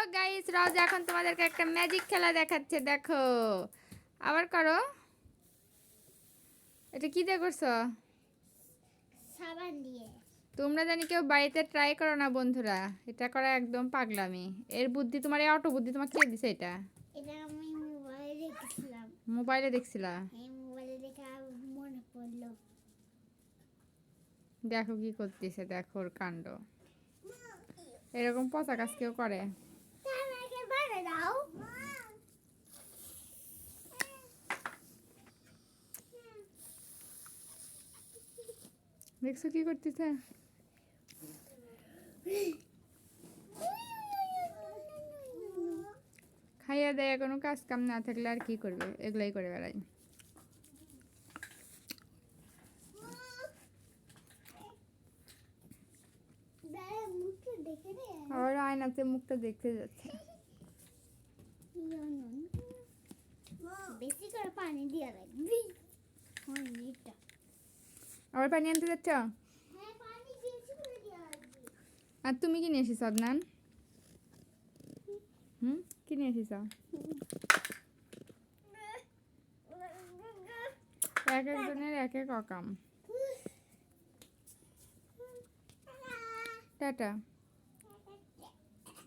Hello guys রাজ এখন তোমাদেরকে একটা ম্যাজিক খেলা দেখাচ্ছে দেখো। আবার করো। এটা কি দিয়ে করছ? সাবান দিয়ে। তোমরা জানি কেউ বাড়িতে ট্রাই করো না বন্ধুরা। এটা করা একদম পাগলামি। এর বুদ্ধি তোমার এই অটো বুদ্ধি তোমাকে কে দিছে এটা? এটা আমি মোবাইলে দেখেছিলাম। মোবাইলে দেখছিলা? এই মোবাইলে দেখে মনে পড়ল। দেখো কি করতেছে দেখো ওর কাণ্ড। এরকম পচা কাজ কেউ করে। দাও দেখছ কি করতেছে? খাইয়া দেয় কোনো কাজ কাম না থাকলে আর কি করবে? এগুলাই করে বেড়াই আবার আয়নাতে মুখটা দেখতে যাচ্ছে। বেশি করে পানি দিয়ে রাখবি আবার পানি আনতে যাচ্ছ? আর তুমি কি নিয়ে এসেছ আদনান? হুম? কি নিয়ে এসেছ? এক একজনের এক এক অকাম টাটা।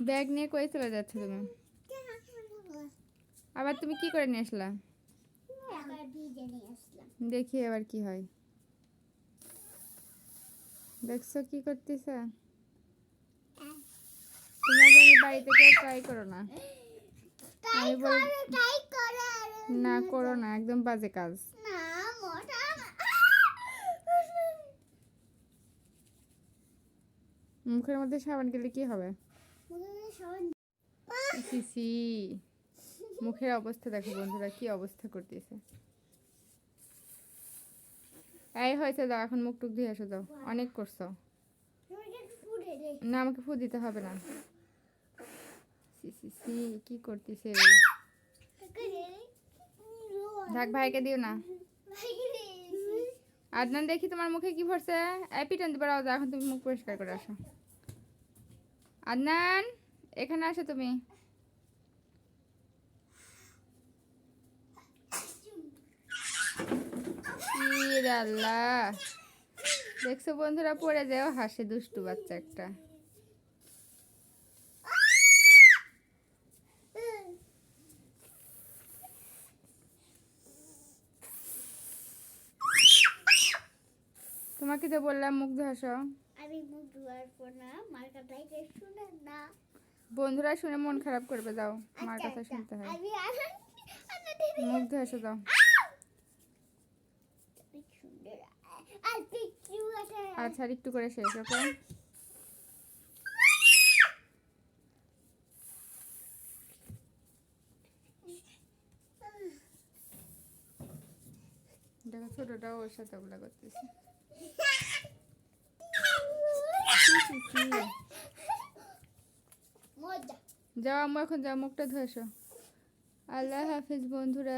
ব্যাগ নিয়ে কই চলে যাচ্ছ তুমি? আবার তুমি কি করে নিয়ে আসলা? দেখি এবার কি হয়। দেখছ কি করতেছে? তোমার জানি বাড়িতে কেউ ট্রাই করো না। আমি বল- না করো না একদম বাজে কাজ। মুখের মধ্যে সাবান গেলে কি হবে? সিসি মুখের অবস্থা দেখো বন্ধুরা, কি অবস্থা করতেছে। এই হয়েছে, দাও, এখন মুখ টুক ধুয়ে আসো দাও। অনেক করছ। না, আমাকে ফু দিতে হবে না। কি করতেছে ঢাক ভাইকে দিও না। আদনান, দেখি তোমার মুখে কি ভরছে। এই, পিটন দিবার এখন তুমি মুখ পরিষ্কার করে আসো। আদনান, এখানে আসো তুমি। আল্লাহ দেখছ বন্ধুরা পড়ে যাও হাসে দুষ্টু বাচ্চা একটা। তোমাকে তো বললাম মুখ ধসো আমি মুখ ধোয়ার পর না মার কথাইতে শুনে না। বন্ধুরা শুনে মন খারাপ করবে যাও মার আচ্ছা, কথা আচ্ছা। শুনতে হয়। মুখ ধসো দাও অনেক সুন্দর আর পিকু আছে আচ্ছা একটু করে শেষ ওকে? দেখো ছোটটা ওর সাথে ওগুলা করতেছে? যাও আম্মু এখন যাও মুখটা ধুয়ে এসো। আল্লাহ হাফিজ বন্ধুরা।